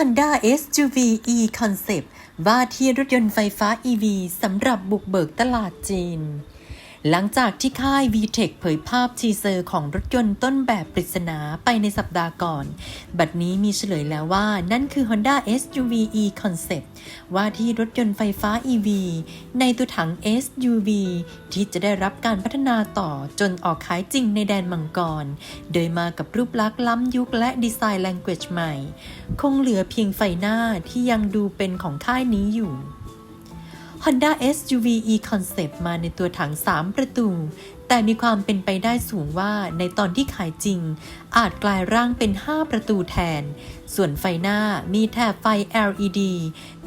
Honda SUV E Concept ว่าที่รถยนต์ไฟฟ้า EV สำหรับบุกเบิกตลาดจีน หลังจากที่ค่าย VTech เผยภาพทีเซอร์ของรถยนต์ต้นแบบปริศนาไปในสัปดาห์ก่อน บัดนี้มีเฉลยแล้วว่านั่นคือ Honda SUV E Concept ว่าที่รถยนต์ไฟฟ้า EV ในตัวถัง SUV ที่จะได้รับการพัฒนาต่อจนออกขายจริงในแดนมังกร โดยมากับรูปลักษณ์ล้ำยุคและดีไซน์ language ใหม่ คงเหลือเพียงไฟหน้าที่ยังดูเป็นของค่ายนี้อยู่ Honda SUV E Concept มาในตัวถัง 3 ประตู แต่มีความเป็นไปได้สูงว่าในตอนที่ขายจริง อาจกลายร่างเป็น 5 ประตูแทน ส่วนไฟหน้ามีแถบไฟ LED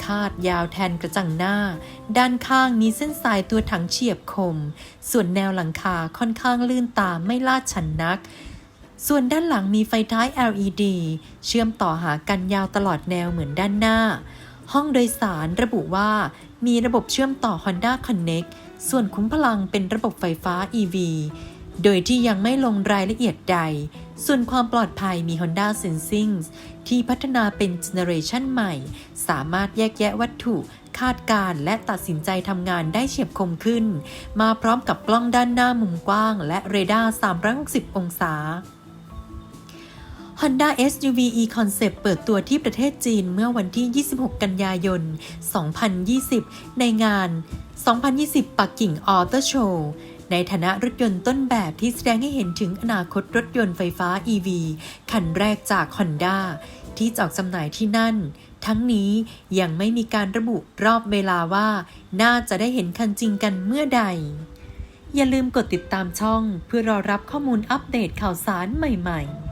คาดยาวแทนกระจังหน้า ด้านข้างมีเส้นสายตัวถังเฉียบคม ส่วนแนวหลังคาค่อนข้างลื่นตาไม่ลาดชันนักส่วนด้านหลังมีไฟท้าย LED เชื่อมต่อหากันยาวตลอดแนวเหมือนด้านหน้า ห้องโดยสารระบุว่า มีระบบเชื่อมต่อ Honda Connect ส่วนคุ้มพลังเป็นระบบไฟฟ้า EV โดยที่ยังไม่ลงรายละเอียดใด ส่วนความปลอดภัยมี Honda Sensing ที่พัฒนาเป็นเจเนอเรชันใหม่ สามารถแยกแยะวัตถุ คาดการณ์และตัดสินใจทำงานได้เฉียบคมขึ้น มาพร้อมกับกล้องด้านหน้ามุมกว้าง และเรดาร์ 360 องศา Honda SUV E Concept เปิดตัวที่ประเทศจีนเมื่อวันที่ 26 กันยายน 2020 ในงาน 2020 ปักกิ่งออเตอร์โชว์ในฐานะรถยนต์ต้นแบบที่แสดงให้เห็นถึงอนาคตรถยนต์ไฟฟ้า EV คันแรกจาก Honda ที่จะออกจำหน่ายที่นั่น ทั้งนี้ยังไม่มีการระบุรอบเวลาว่า น่าจะได้เห็นคันจริงกันเมื่อใด อย่าลืมกดติดตามช่องเพื่อรอรับข้อมูลอัปเดตข่าวสารใหม่ ๆ